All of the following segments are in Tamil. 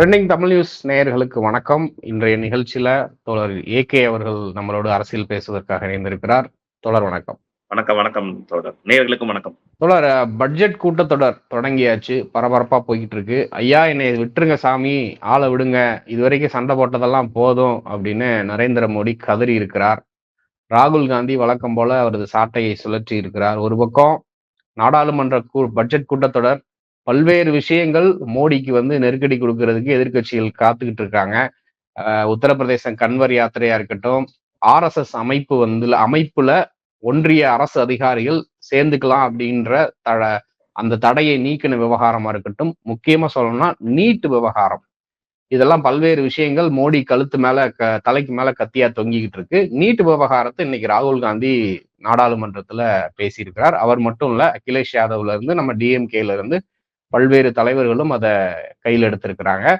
ட்ரெண்டிங் தமிழ் நியூஸ் நேயர்களுக்கு வணக்கம். இன்றைய நிகழ்ச்சியில தோழர் ஏகே அவர்கள் நம்மளோட அரசியல் பேசுவதற்காக இணைந்திருக்கிறார். தோழர் வணக்கம். வணக்கம் வணக்கம் தோழர். நேயர்களுக்கும் வணக்கம். தோழர் பட்ஜெட் கூட்டத்தொடர் தொடங்கியாச்சு. பரபரப்பா போய்கிட்டு இருக்கு ஐயா என்னை விட்டுருங்க சாமி. ஆளை விடுங்க. இதுவரைக்கும் சண்டை போட்டதெல்லாம் போதும் அப்படின்னு நரேந்திர மோடி கதறி இருக்கிறார். ராகுல் காந்தி வழக்கம் போல அவரது சாட்டையை சுழற்றி இருக்கிறார். ஒரு பக்கம் நாடாளுமன்ற கூ பட்ஜெட் கூட்டத்தொடர் பல்வேறு விஷயங்கள் மோடிக்கு வந்து நெருக்கடி கொடுக்கறதுக்கு எதிர்க்கட்சிகள் காத்துக்கிட்டு இருக்காங்க. உத்தரப்பிரதேசம் கன்வர் யாத்திரையா இருக்கட்டும் ஆர்எஸ்எஸ் அமைப்பு வந்து அமைப்புல ஒன்றிய அரசு அதிகாரிகள் சேர்ந்துக்கலாம் அப்படின்ற தட அந்த தடையை நீக்கின விவகாரமா இருக்கட்டும் முக்கியமா சொல்லணும்னா நீட் விவகாரம். இதெல்லாம் பல்வேறு விஷயங்கள் மோடி கழுத்து மேல க தலைக்கு மேல கத்தியா தொங்கிக்கிட்டு இருக்கு. நீட் விவகாரத்தை இன்னைக்கு ராகுல் காந்தி நாடாளுமன்றத்துல பேசியிருக்கிறார். அவர் மட்டும் இல்ல அகிலேஷ் யாதவ்ல இருந்து நம்ம டிஎம்கேல இருந்து பல்வேறு தலைவர்களும் அதை கையில் எடுத்திருக்கிறாங்க.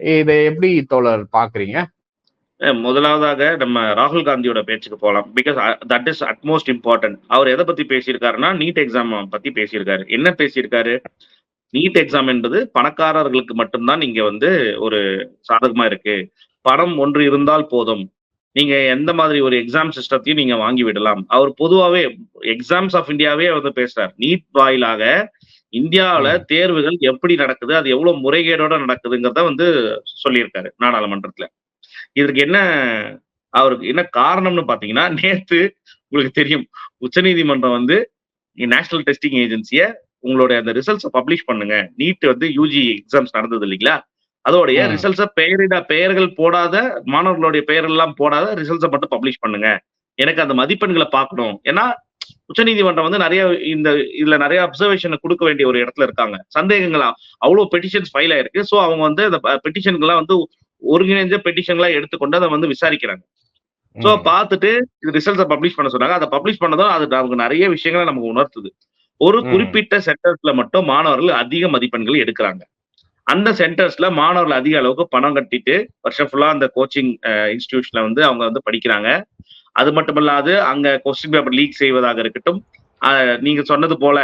இதை எப்படி தோழர் பாக்குறீங்க? முதலாவதாக நம்ம ராகுல் காந்தியோட பேச்சுக்கு போகலாம் because that is utmost important அவர் எதை பத்தி பேசியிருக்காருன்னா நீட் எக்ஸாம் பத்தி பேசியிருக்காரு. என்ன பேசியிருக்காரு? நீட் எக்ஸாம் என்பது பணக்காரர்களுக்கு மட்டும்தான் இங்க வந்து ஒரு சாதகமா இருக்கு. பணம் ஒன்று இருந்தால் போதும். நீங்க எந்த மாதிரி ஒரு எக்ஸாம் சிஸ்டத்தையும் நீங்க வாங்கி விடலாம். அவர் பொதுவாகவே எக்ஸாம்ஸ் ஆஃப் இந்தியாவே வந்து பேசுறார். நீட் வாயிலாக இந்தியாவில தேர்வுகள் எப்படி நடக்குது அது எவ்வளவு முறைகேடோட நடக்குதுங்கிறத வந்து சொல்லியிருக்காரு நாடாளுமன்றத்துல. இதற்கு என்ன அவருக்கு என்ன காரணம்னு பாத்தீங்கன்னா நேத்து உங்களுக்கு தெரியும் உச்சநீதிமன்றம் வந்து நேஷனல் டெஸ்டிங் ஏஜென்சிய உங்களுடைய அந்த ரிசல்ட்ஸை பப்ளிஷ் பண்ணுங்க. நீட் வந்து யூஜி எக்ஸாம்ஸ் நடந்தது இல்லைங்களா? அதோடைய. ரிசல்ட்ஸை பெயரிட பெயர்கள் போடாத மாணவர்களுடைய பெயர் எல்லாம் போடாத ரிசல்ட்ஸை மட்டும் பப்ளிஷ் பண்ணுங்க. எனக்கு அந்த மதிப்பெண்களை பார்க்கணும். ஏன்னா உச்சநீதிமன்றம் வந்து நிறைய இந்த இதுல நிறைய அப்சர்வேஷனை கொடுக்க வேண்டிய ஒரு இடத்துல இருக்காங்க. சந்தேகங்களா? அவ்வளவு பெட்டிஷன்ஸ் ஃபைல் ஆயிருக்கு. ஸோ அவங்க வந்து அந்த பெட்டிஷன்கள்லாம் வந்து ஒருங்கிணைஞ்ச பெட்டிஷன்களா எடுத்துக்கொண்டு அதை வந்து விசாரிக்கிறாங்க. ஸோ. பார்த்துட்டு இது ரிசல்ட்ஸை பப்ளிஷ் பண்ண சொன்னாங்க. அதை பப்ளிஷ் பண்ணதும் அது நமக்கு நிறைய விஷயங்களை நமக்கு உணர்த்துது. ஒரு. குறிப்பிட்ட சென்டர்ஸ்ல மட்டும் மாணவர்கள் அதிக மதிப்பெண்கள் எடுக்கிறாங்க. அந்த சென்டர்ஸ்ல மாணவர்கள் அதிக அளவுக்கு பணம் கட்டிட்டு வருஷம் ஃபுல்லா அந்த கோச்சிங் இன்ஸ்டிடியூஷன்ல வந்து அவங்க வந்து படிக்கிறாங்க. அது மட்டும் இல்லாது அங்க கொஸ்டின் பேப்பர் லீக் செய்வதாக இருக்கட்டும். நீங்க சொன்னது போல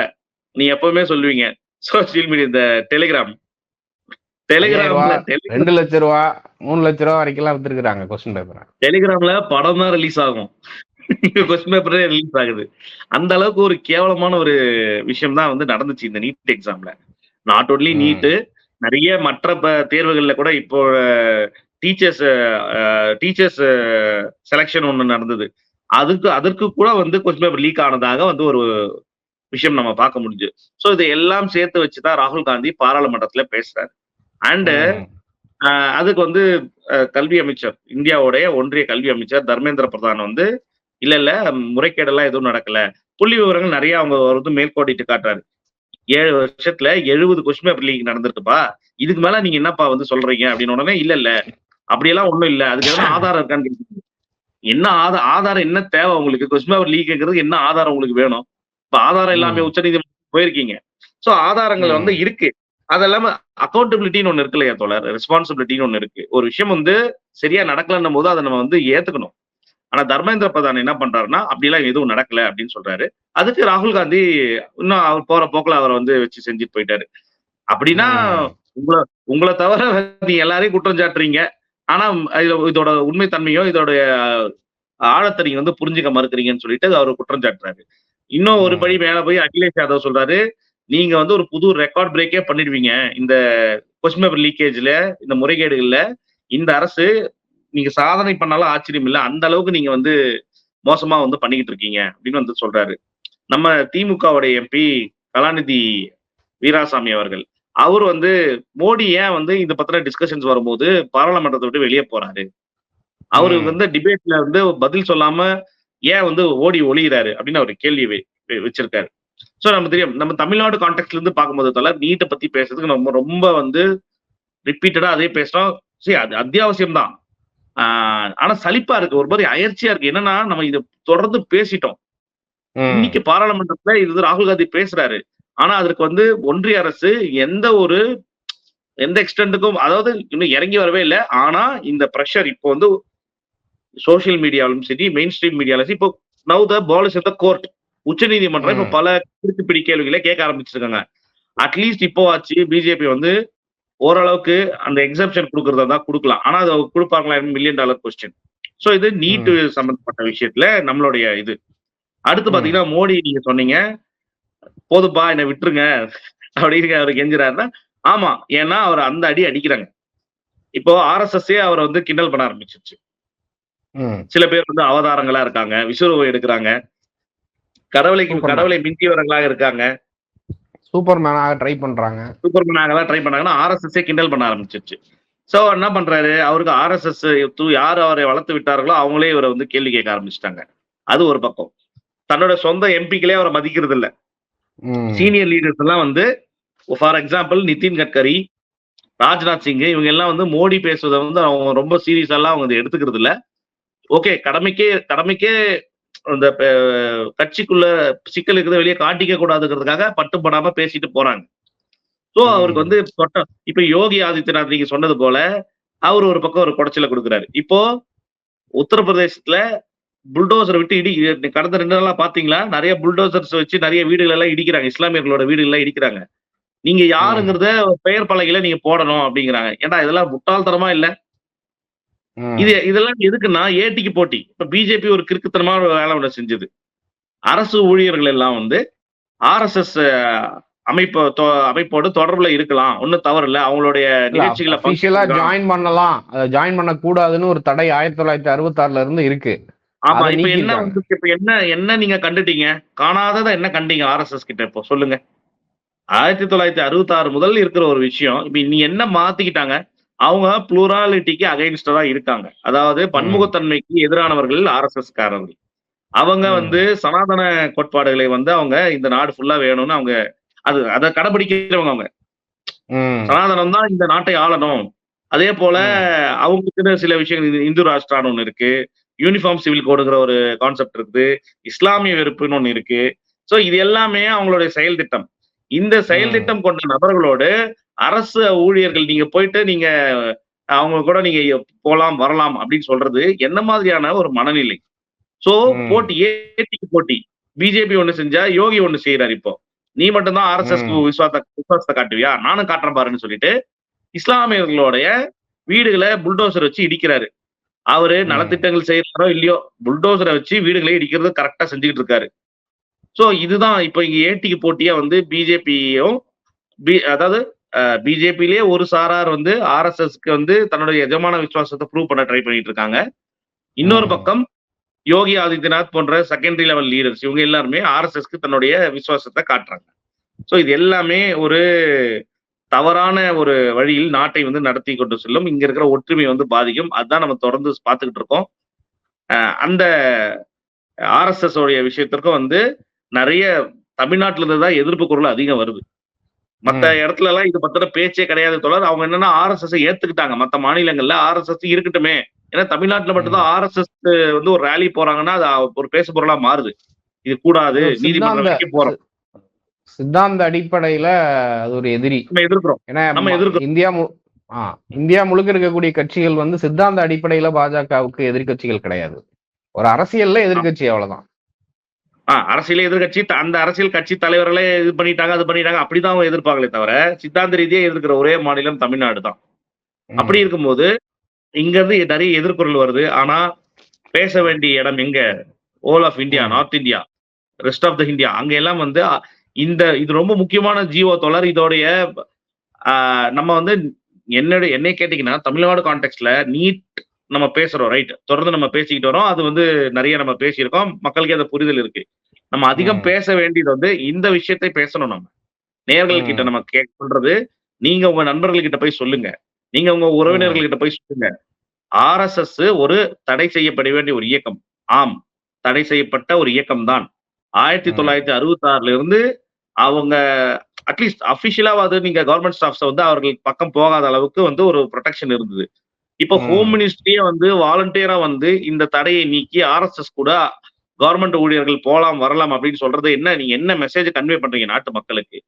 நீ எப்பவுமே சொல்லுவீங்க சோசியல் மீடியா இந்த டெலிகிராம் டெலிகிராம்ல டெலி- ரெண்டு லட்ச ரூபா மூணு லட்ச ரூபா வரைக்கும் வித்துருக்காங்க கொஸ்டின் பேப்பர் டெலிகிராம்ல படம் தான் ரிலீஸ் ஆகும். கொஸ்டின் பேப்பரே ரிலீஸ் ஆகுது. அந்த அளவுக்கு ஒரு கேவலமான ஒரு விஷயம் தான் வந்து நடந்துச்சு இந்த நீட் எக்ஸாம்ல நாட் ஒன்லி ம். நீட்டு நிறைய மற்ற தேர்வுகள்ல கூட இப்போ டீச்சர்ஸ் டீச்சர்ஸ் செலெக்ஷன் ஒன்று நடந்தது. அதுக்கு அதற்கு கூட வந்து கொஸ்டின் பேப்பர் லீக் ஆனதாக வந்து ஒரு விஷயம் நம்ம பார்க்க முடிஞ்சு. ஸோ இதை எல்லாம் சேர்த்து வச்சுதான் ராகுல் காந்தி பாராளுமன்றத்துல பேசுறாரு. அண்ட் அதுக்கு வந்து கல்வி அமைச்சர் இந்தியாவுடைய ஒன்றிய கல்வி அமைச்சர் தர்மேந்திர பிரதான் வந்து இல்ல இல்ல முறைகேடெல்லாம் எதுவும் நடக்கல. புள்ளி விவரங்கள் நிறைய அவங்க வந்து மேற்கோட்டிட்டு காட்டுறாரு. ஏழு வருஷத்துல எழுபது கொஸ்டின் பேப்பர் லீக் நடந்திருக்குப்பா. இதுக்கு மேல நீங்க என்னப்பா வந்து சொல்றீங்க? அப்படின்னு உடனே இல்ல இல்ல அப்படியெல்லாம் ஒண்ணும் இல்ல. அதுக்கு எதாவது ஆதாரம் இருக்கான்னு. என்ன ஆதாரம் ஆதாரம் என்ன தேவை உங்களுக்கு? கொஸ்டின் பேப்பர் லீக்ங்கிறது என்ன ஆதாரம் உங்களுக்கு வேணும்? இப்ப ஆதாரம் இல்லாம ம். உச்சநீதிமன்றம் போயிருக்கீங்க. சோ ஆதாரங்கள். வந்து இருக்கு. அது இல்லாம அக்கௌண்டபிலிட்டின்னு ஒண்ணு இருக்கு இல்லையா தோழர்? ரெஸ்பான்சிபிலிட்டின்னு ஒண்ணு இருக்கு. ஒரு விஷயம் வந்து சரியா நடக்கலன்னும் போது அதை நம்ம வந்து ஏத்துக்கணும். ஆனா தர்மேந்திர பிரதான் என்ன பண்றாருன்னா அப்படிலாம் எதுவும் நடக்கல அப்படின்னு சொல்றாரு. அதுக்கு ராகுல் காந்தி இன்னும் அவர் போற போக்குல அவரை வந்து வச்சு செஞ்சுட்டு போயிட்டாரு. அப்படின்னா. உங்களை உங்களை தவிர நீ எல்லாரையும் குற்றம் சாட்டுறீங்க. ஆனா இதோட உண்மைத்தன்மையோ இதோட ஆழத்தை நீங்க வந்து புரிஞ்சுக்க மறுக்கிறீங்கன்னு சொல்லிட்டு அவர் குற்றம் சாட்டுறாரு. இன்னும் ஒரு. படி மேல போய் அகிலேஷ் யாதவ் சொல்றாரு நீங்க வந்து ஒரு புது ரெக்கார்ட் பிரேக்கே பண்ணிடுவீங்க. இந்த கொஸ்டின் பேப்பர் லீக்கேஜ்ல இந்த முறைகேடுகள்ல இந்த அரசு நீங்க சாதனை பண்ணாலும் ஆச்சரியம் இல்லை. அந்த அளவுக்கு நீங்க வந்து மோசமா வந்து பண்ணிக்கிட்டு இருக்கீங்க. அப்படின்னு வந்து சொல்றாரு. நம்ம திமுகவுடைய எம்பி கலாநிதி வீராசாமி அவர்கள். அவர் வந்து மோடி ஏன் வந்து இந்த பத்தின டிஸ்கஷன்ஸ் வரும்போது பாராளுமன்றத்தை விட்டு வெளியே போறாரு? அவரு. வந்து டிபேட்ல வந்து பதில் சொல்லாம ஏன் வந்து ஓடி ஒளிகிறாரு அப்படின்னு அவர் கேள்வி வச்சிருக்காரு. சோ நம்ம தெரியும் நம்ம தமிழ்நாடு கான்டெக்ட்ல இருந்து பார்க்கும்போது தவிர நீட்டை பத்தி பேசுறதுக்கு நம்ம ரொம்ப வந்து ரிப்பீட்டடா அதே பேசுறோம். சரி அது அத்தியாவசியம் தான். ஆஹ் ஆனா சலிப்பா இருக்கு. ஒரு மாதிரி அயற்சியா இருக்கு. என்னன்னா நம்ம இதை தொடர்ந்து பேசிட்டோம். இன்னைக்கு பாராளுமன்றத்துல இது வந்து ராகுல் காந்தி பேசுறாரு. ஆனா அதற்கு வந்து ஒன்றிய அரசு எந்த ஒரு எந்த எக்ஸ்டென்ட்டுக்கும் அதாவது இன்னும் இறங்கி வரவே இல்லை. ஆனா இந்த ப்ரெஷர் இப்போ வந்து சோஷியல் மீடியாவிலும் சரி மெயின் ஸ்ட்ரீம் மீடியாலும் சரி இப்போ நவ் த பாலிஸ் த கோர்ட் உச்ச நீதிமன்றம் இப்போ. பல பிடி கேள்விகளை கேட்க ஆரம்பிச்சிருக்காங்க. அட்லீஸ்ட் இப்போ ஆச்சு பிஜேபி வந்து ஓரளவுக்கு அந்த எக்ஸப்ஷன் கொடுக்கறதா தான் கொடுக்கலாம். ஆனா அதை கொடுப்பாங்களா மில்லியன் டாலர் கொஸ்டின் சோ இது நீட் சம்பந்தப்பட்ட விஷயத்துல நம்மளுடைய இது. அடுத்து. பாத்தீங்கன்னா மோடி நீங்க சொன்னீங்க போதுப்பா என்னை விட்டுருங்க. அப்படின்னு அவர் கெஞ்சுறாருன்னா ஆமா ஏன்னா அவர் அந்த அடி அடிக்கிறாங்க. இப்போ ஆர்எஸ்எஸ்ஸே அவரை வந்து கிண்டல் பண்ண ஆரம்பிச்சிருச்சு. சில பேர் வந்து அவதாரங்களா இருக்காங்க விஸ்வரூபம் எடுக்கிறாங்க. கடவுளை. கடவுளை மிஞ்சியவர்களாக இருக்காங்க. சூப்பர்மேனாக ட்ரை பண்றாங்க. சூப்பர்மேனாகலாம் ட்ரை பண்ணாங்கன்னா ஆர்எஸ்எஸ்ஸே கிண்டல் பண்ண ஆரம்பிச்சிருச்சு. சோ என்ன பண்றாரு அவருக்கு ஆர்எஸ்எஸ் யார் அவரை வளர்த்து விட்டார்களோ அவங்களே இவரை வந்து கேள்வி கேட்க ஆரம்பிச்சிட்டாங்க. அது ஒரு பக்கம். தன்னோட சொந்த எம்பிக்களே அவரை மதிக்கிறது இல்ல. சீனியர் லீடர்ஸ் எல்லாம் வந்து ஃபார் எக்ஸாம்பிள் நிதின் கட்கரி ராஜ்நாத் சிங் இவங்க எல்லாம் வந்து மோடி பேசுறத வந்து அவங்க ரொம்ப சீரியஸ் எல்லாம் அவங்க எடுத்துக்கிறது இல்ல. ஓகே கடமைக்கே கடமைக்கே அந்த கட்சிக்குள்ள சிக்கல் இருக்கிறத வெளியே காட்டிக்க கூடாதுங்கிறதுக்காக பட்டுப்படாம பேசிட்டு போறாங்க. சோ அவருக்கு வந்து தொட்ட இப்ப யோகி ஆதித்யநாத் நீங்க சொன்னது போல அவர் ஒரு பக்கம் ஒரு குடைச்சல கொடுக்குறாரு. இப்போ உத்தரப்பிரதேசத்துல புல்டோசர் விட்டு இடி கடந்த ரெண்டு நாளா பாத்தீங்களா? நிறைய புல்டோசர்ஸ் வச்சு நிறைய வீடுகள் எல்லாம் இடிக்கிறாங்க. இஸ்லாமியர்களோட வீடுகள் எல்லாம் இடிக்கிறாங்க. நீங்க யாருங்கிறத பெயர் பலகையில நீங்க போடணும் அப்படிங்கிறாங்க. ஏன்டா இதெல்லாம் முட்டாள்தனமா இல்ல. இது இதெல்லாம் எதுக்குன்னா ஏடிக்கு போட்டி. இப்ப பிஜேபி ஒரு கிறுக்குத்தனமான ஒரு வேலை ஒண்ணு செஞ்சது. அரசு ஊழியர்கள் எல்லாம் வந்து ஆர்எஸ்எஸ் அமைப்பு அமைப்போடு தொடர்புல இருக்கலாம். ஒன்னும் தவறு இல்ல. அவங்களுடைய நிகழ்ச்சிகளை. ஜாயின் பண்ணலாம். ஜாயின் பண்ண கூடாதுன்னு ஒரு தடை ஆயிரத்தி தொள்ளாயிரத்தி அறுபத்தி ஆறுல இருந்து இருக்கு. ஆமா இப்ப என்ன. வந்து இப்ப என்ன என்ன நீங்க கண்டுட்டீங்க? காணாததை என்ன கண்டீங்க ஆர்எஸ்எஸ் கிட்ட இப்போ? சொல்லுங்க. ஆயிரத்தி தொள்ளாயிரத்தி அறுபத்தி ஆறு முதல் இருக்கிற ஒரு விஷயம் இப்ப நீ என்ன மாத்திக்கிட்டாங்க? அவங்க புளூராலிட்டிக்கு அகைன்ஸ்டா தான் இருக்காங்க. அதாவது பன்முகத்தன்மைக்கு எதிரானவர்கள் ஆர்எஸ்எஸ் காரர்கள் அவங்க. வந்து சனாதன கோட்பாடுகளை வந்து அவங்க இந்த நாடு ஃபுல்லா வேணும்னு அவங்க அது அதை கடைபிடிக்கிறவங்க அவங்க. சனாதனம் தான் இந்த நாட்டை ஆளணும். அதே போல அவங்களுக்குன்னு சில விஷயங்கள் இந்து ராஷ்டிரான்னு ஒண்ணு இருக்கு. யூனிஃபார்ம் சிவில் கோடுங்கிற ஒரு கான்செப்ட் இருக்குது. இஸ்லாமிய வெறுப்புன்னு ஒண்ணு இருக்கு. சோ இது எல்லாமே அவங்களுடைய செயல் திட்டம். இந்த செயல். திட்டம் கொண்ட நபர்களோடு அரசு ஊழியர்கள் நீங்க போயிட்டு நீங்க அவங்க கூட நீங்க போலாம் வரலாம் அப்படின்னு சொல்றது என்ன மாதிரியான ஒரு மனநிலை. சோ. போட்டி ஏடிக்கு போட்டி. பிஜேபி ஒண்ணு செஞ்சா யோகி ஒண்ணு செய்யறாரு இப்போ. நீ மட்டும்தான் ஆர்எஸ்எஸ் ம். விசுவாச விசுவாசத்தை காட்டுவியா? நானும் காட்டுறேன் பாருன்னு சொல்லிட்டு இஸ்லாமியர்களுடைய வீடுகளை புல்டோசர் வச்சு இடிக்கிறாரு. அவரு. நலத்திட்டங்கள் செய்யறாரோ இல்லையோ புல்டோசரை வச்சு வீடுகளை இடிக்கிறது கரெக்டா செஞ்சுக்கிட்டு இருக்காரு சோ இதுதான் இப்போ இங்க ஏடிக்கு போட்டியா வந்து பிஜேபியும் அதாவது பிஜேபியிலே ஒரு சாரார் வந்து ஆர்எஸ்எஸ்க்கு வந்து தன்னுடைய எஜமான விசுவாசத்தை ப்ரூவ் பண்ண ட்ரை பண்ணிட்டு இருக்காங்க இன்னொரு. பக்கம் யோகி ஆதித்யநாத் போன்ற செகண்டரி லெவல் லீடர்ஸ் இவங்க எல்லாருமே ஆர்எஸ்எஸ்க்கு தன்னுடைய விசுவாசத்தை காட்டுறாங்க சோ இது எல்லாமே ஒரு தவறான ஒரு வழியில் நாட்டை வந்து நடத்தி கொண்டு செல்லும். இங்க இருக்கிற ஒற்றுமை வந்து பாதிக்கும். அதுதான் நம்ம தொடர்ந்து பார்த்துக்கிட்டு இருக்கோம். அந்த ஆர்எஸ்எஸ் உடைய விஷயத்திற்கும் வந்து நிறைய தமிழ்நாட்டுல இருந்து தான் எதிர்ப்பு குரல் அதிகம் வருது. மத்த. இடத்துல எல்லாம் இது பத்தின பேச்சே கிடையாது தொடர் அவங்க என்னன்னா ஆர்எஸ்எஸ் ஏத்துக்கிட்டாங்க. மத்த மாநிலங்கள்ல ஆர்எஸ்எஸ் இருக்கட்டுமே. ஏன்னா தமிழ்நாட்டுல மட்டும்தான் ஆர்எஸ்எஸ் வந்து ஒரு ரேலி போறாங்கன்னா அது ஒரு பேசு பொருளா மாறுது. இது கூடாது. நீதிமன்றம் போறோம். சித்தாந்த அடிப்படையில அது ஒரு எதிரி. நம்ம எதிர்க்கிறோம். ஏன்னா. இந்தியா மு- ஆ, இந்தியா முழுக்க இருக்கக்கூடிய கட்சிகள் வந்து சித்தாந்த அடிப்படையில பாஜகவுக்கு எதிர்க்கட்சிகள் கிடையாது. ஒரு அரசியல்ல எதிர்க்கட்சி அவ்வளவுதான். ஆஹ் அரசியல் எதிர்கட்சி அந்த அரசியல் கட்சி தலைவர்களே இது பண்ணிட்டாங்க அது பண்ணிட்டாங்க அப்படிதான் அவங்க எதிர்ப்பாங்களே தவிர சித்தாந்த ரீதியா எதிர்க்கிற ஒரே மாநிலம் தமிழ்நாடு தான். அப்படி இருக்கும்போது இங்க இருந்து நிறைய எதிர்குரல் வருது. ஆனா பேச வேண்டிய இடம் எங்க? All of India. North India rest of the India அங்க எல்லாம் வந்து இந்த இது ரொம்ப முக்கியமான ஜீவோ தொடர். இதோடைய நம்ம வந்து என்னுடைய என்னை கேட்டீங்கன்னா தமிழ்நாடு கான்டெக்ட்ல நீட் நம்ம பேசுறோம் ரைட் தொடர்ந்து நம்ம பேசிக்கிட்டு வரோம். அது வந்து நிறைய நம்ம பேசியிருக்கோம். மக்களுக்கே அந்த புரிதல் இருக்கு. நம்ம அதிகம். பேச வேண்டியது வந்து இந்த விஷயத்தை பேசணும் நம்ம. நேர்கள் கிட்ட. நம்ம கேட்க சொல்றது நீங்க உங்க நண்பர்கள் கிட்ட போய் சொல்லுங்க. நீங்க உங்க உறவினர்கள் கிட்ட போய் சொல்லுங்க. ஆர்எஸ்எஸ் ஒரு தடை செய்யப்பட வேண்டிய ஒரு இயக்கம். ஆம். தடை செய்யப்பட்ட ஒரு இயக்கம் தான் ஆயிரத்தி. தொள்ளாயிரத்தி அறுபத்தி ஆறுல இருந்து அவங்க அட்லீஸ்ட் அபிஷியலாவது நீங்க கவர்மெண்ட் ஸ்டாஃப்ஸ் வந்து அவர்கள் பக்கம் போகாத அளவுக்கு வந்து ஒரு ப்ரொடெக்ஷன் இருந்தது. இப்போ. ஹோம் மினிஸ்ட்ரியே வந்து வாலண்டியரா வந்து இந்த தடையை நீக்கி ஆர்எஸ்எஸ் கூட கவர்மெண்ட் ஊழியர்கள் போலாம் வரலாம் அப்படின்னு சொல்றது என்ன? நீங்க என்ன மெசேஜ் கன்வே பண்றீங்க நாட்டு மக்களுக்கு.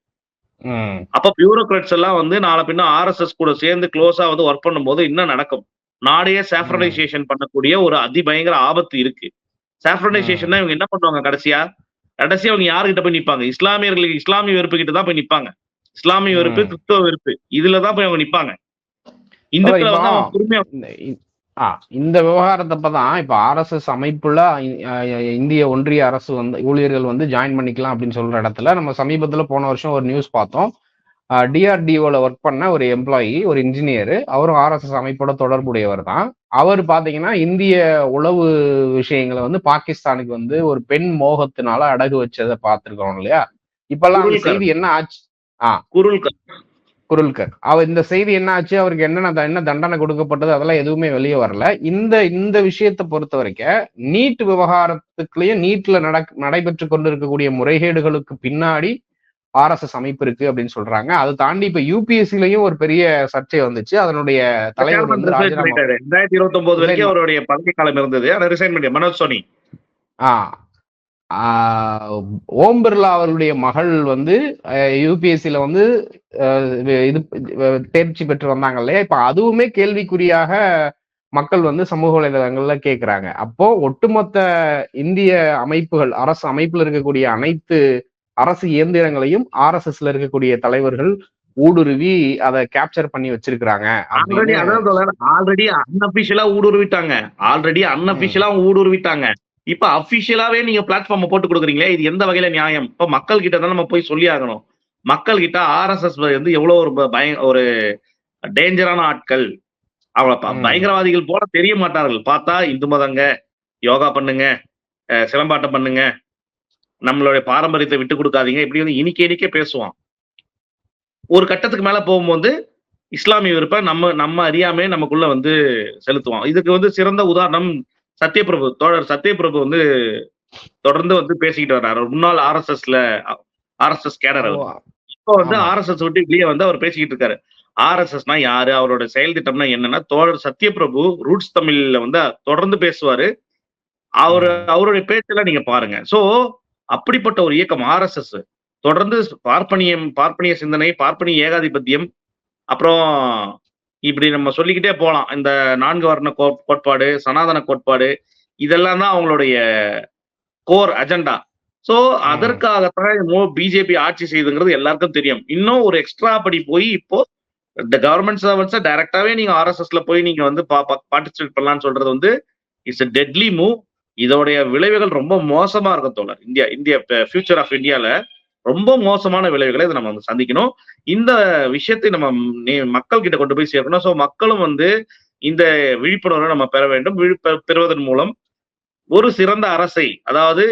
அப்ப பியூரோக்ராட்ஸ் எல்லாம் வந்து நாளை பின்ன ஆர்எஸ்எஸ் கூட சேர்ந்து க்ளோஸா வந்து ஒர்க் பண்ணும்போது என்ன நடக்கும்? நாடையே சாஃப்ரனைசேஷன் பண்ணக்கூடிய ஒரு அதிபயங்கர ஆபத்து இருக்கு. சாஃப்ரனைசேஷன் இவங்க என்ன பண்ணுவாங்க கடைசியா? கடைசியா அவங்க யாருகிட்ட போய் நிப்பாங்க? இஸ்லாமியர்களுக்கு இஸ்லாமிய வெறுப்பு கிட்ட தான் போய் நிப்பாங்க. இஸ்லாமிய வெறுப்பு. கிறிஸ்தவ வெறுப்பு இதுலதான் போய் அவங்க நிப்பாங்க. இந்த இ- ஆ இந்த விவகாரத்தப்ப தான் இப்போ ஆர்எஸ்எஸ் அமைப்புல இ- அஹ் இந்திய ஒன்றிய அரசு வந்து ஊழியர்கள் வந்து ஜாயின் பண்ணிக்கலாம் அப்படின்னு சொல்ற இடத்துல நம்ம சமீபத்துல போன வருஷம் ஒரு நியூஸ் பார்த்தோம். டிஆர்டிஓல ஒர்க் பண்ண ஒரு எம்ப்ளாயி ஒரு இன்ஜினியர் அவரும் ஆர்எஸ்எஸ் அமைப்போட தொடர்புடையவர் தான். அவர் பாத்தீங்கன்னா இந்திய உளவு விஷயங்களை வந்து பாகிஸ்தானுக்கு வந்து ஒரு பெண் மோகத்தினால அடகு வச்சதை பார்த்திருக்கோம் இல்லையா? இப்பெல்லாம் அந்த குருல்கர். செய்தி என்ன ஆச்சு? குருள் குருல்கர். அவர் இந்த செய்தி என்ன ஆச்சு? அவருக்கு என்னென்ன என்ன தண்டனை கொடுக்கப்பட்டது? அதெல்லாம் எதுவுமே வெளியே வரல. இந்த இந்த விஷயத்தை பொறுத்த வரைக்கும் நீட் விவகாரத்துக்குள்ளேயும் நீட்ல நடக் நடைபெற்று கொண்டிருக்கக்கூடிய முறைகேடுகளுக்கு பின்னாடி ஆர்எஸ்எஸ் அமைப்பு இருக்கு அப்படின்னு சொல்றாங்க. அதை தாண்டி இப்ப யூபிஎஸ்சிலையும் ஒரு பெரிய சர்ச்சை வந்துச்சு. அதனுடைய தலைவர் வந்து ரெண்டாயிரத்தி இருபத்தி ஒன்பது வரைக்கும் அவருடைய பதவி காலம் இருந்தது. ஆனா ரிசைன் பண்ணி மனோஜ் சோனி. ஓம் பிர்லா அவருடைய மகள் வந்து யூபிஎஸ்சியில வந்து இது தேர்ச்சி பெற்று வந்தாங்க இல்லையா? இப்ப அதுவுமே கேள்விக்குறியாக மக்கள் வந்து சமூக வலைதளங்கள்ல கேக்குறாங்க. அப்போ ஒட்டுமொத்த இந்திய அமைப்புகள் அரசு அமைப்புல இருக்கக்கூடிய அனைத்து அரசு இயந்திரங்களையும் ஆர்எஸ்எஸ்ல இருக்கக்கூடிய தலைவர்கள் ஊடுருவி அதை கேப்சர் பண்ணி வச்சிருக்கிறாங்க ஆல்ரெடி அதான் ஆல்ரெடி அன்அபிஷியலா ஊடுருவிட்டாங்க. ஆல்ரெடி அன்அபிஷியலா ஊடுருவிட்டாங்க. இப்ப அபிஷியலாவே நீங்க பிளாட்ஃபார்ம் போட்டு கொடுக்குறீங்களே இது எந்த வகையில நியாயம்? இப்ப மக்கள் கிட்ட தான் நம்ம போய் சொல்லி ஆகணும். மக்கள் கிட்ட ஆர்எஸ்எஸ் வந்து எவ்வளவு ஒரு பய ஒரு டேஞ்சரான ஆட்கள். ம். பயங்கரவாதிகள் போல தெரிய மாட்டார்கள். பார்த்தா இந்து மதங்க யோகா பண்ணுங்க சிலம்பாட்டம் பண்ணுங்க நம்மளுடைய பாரம்பரியத்தை விட்டு கொடுக்காதீங்க. இப்படி வந்து இனிக்க இனிக்க பேசுவான். ஒரு கட்டத்துக்கு மேல போகும்போது இஸ்லாமிய வெறுப்பை நம்ம நம்ம அறியாமே நமக்குள்ள வந்து செலுத்துவோம் இதுக்கு வந்து சிறந்த உதாரணம் சத்யபிரபு. தோழர் சத்யபிரபு வந்து தொடர்ந்து வந்து பேசிக்கிட்டு வர்றாரு. முன்னாள் ஆர்எஸ்எஸ்ல ஆர்எஸ்எஸ் கேடர் அவர். இப்போ வந்து ஆமா. ஆர்எஸ்எஸ் விட்டு வெளியே வந்து அவர் பேசிக்கிட்டு இருக்காரு. ஆர்எஸ்எஸ்னா யாரு? அவரோட செயல் திட்டம்னா என்னன்னா தோழர் சத்யபிரபு ரூட்ஸ் தமிழ்ல வந்து தொடர்ந்து பேசுவாரு. அவர் அவருடைய பேச்செல்லாம் நீங்க பாருங்க. சோ அப்படிப்பட்ட ஒரு இயக்கம் ஆர்எஸ்எஸ் தொடர்ந்து பார்ப்பனியம் பார்ப்பனிய சிந்தனை பார்ப்பனிய ஏகாதிபத்தியம் அப்புறம் இப்படி நம்ம சொல்லிக்கிட்டே போகலாம் இந்த நான்கு வர்ண கோ- கோட்பாடு சனாதன கோட்பாடு இதெல்லாம் தான் அவங்களுடைய கோர் அஜெண்டா. சோ அதற்காகத்தான் பிஜேபி ஆட்சி செய்யுதுங்கிறது எல்லாருக்கும் தெரியும். இன்னும் ஒரு எக்ஸ்ட்ரா படி போய் இப்போ இந்த கவர்மெண்ட் சர்வன்ஸை டைரக்டாவே நீங்க ஆர்எஸ்எஸ்ல போய் நீங்க வந்து பார்ட்டிசிபேட் பண்ணலாம்னு சொல்றது வந்து இட்ஸ் டெட்லி மூவ் இதோடைய விளைவுகள் ரொம்ப மோசமா இருக்கும் தோழர். இந்தியா இந்திய ஃபியூச்சர் ஆஃப் இந்தியால ரொம்ப மோசமான விளைவுகளை இதை நம்ம வந்து சந்திக்கணும். இந்த விஷயத்தை நம்ம மக்கள் கிட்ட கொண்டு போய் சேர்க்கணும். ஸோ மக்களும் வந்து இந்த விழிப்புணர்வை நம்ம பெற வேண்டும். விழிப்ப பெறுவதன் மூலம் ஒரு சிறந்த அரசை அதாவது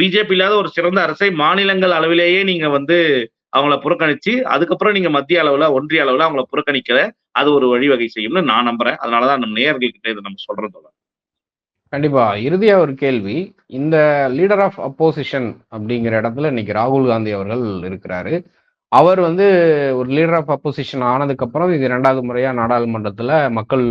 பிஜேபி இல்லாத ஒரு சிறந்த அரசை மாநிலங்கள் அளவிலேயே நீங்க வந்து அவங்கள புறக்கணிச்சு அதுக்கப்புறம் நீங்க மத்திய அளவுல ஒன்றிய அளவுல அவங்கள புறக்கணிக்கிற அது ஒரு வழிவகை செய்யும்னு நான் நம்புறேன். அதனாலதான் நம்ம நேயர்கள் கிட்ட இதை நம்ம சொல்றதோட கண்டிப்பா. இறுதியா ஒரு கேள்வி. இந்த லீடர் ஆஃப் அப்போசிஷன் அப்படிங்கிற இடத்துல இன்னைக்கு ராகுல் காந்தி அவர்கள் இருக்கிறாரு. அவர் வந்து ஒரு லீடர் ஆஃப் அப்போசிஷன் ஆனதுக்கு அப்புறம் இது இரண்டாவது முறையா நாடாளுமன்றத்துல மக்கள்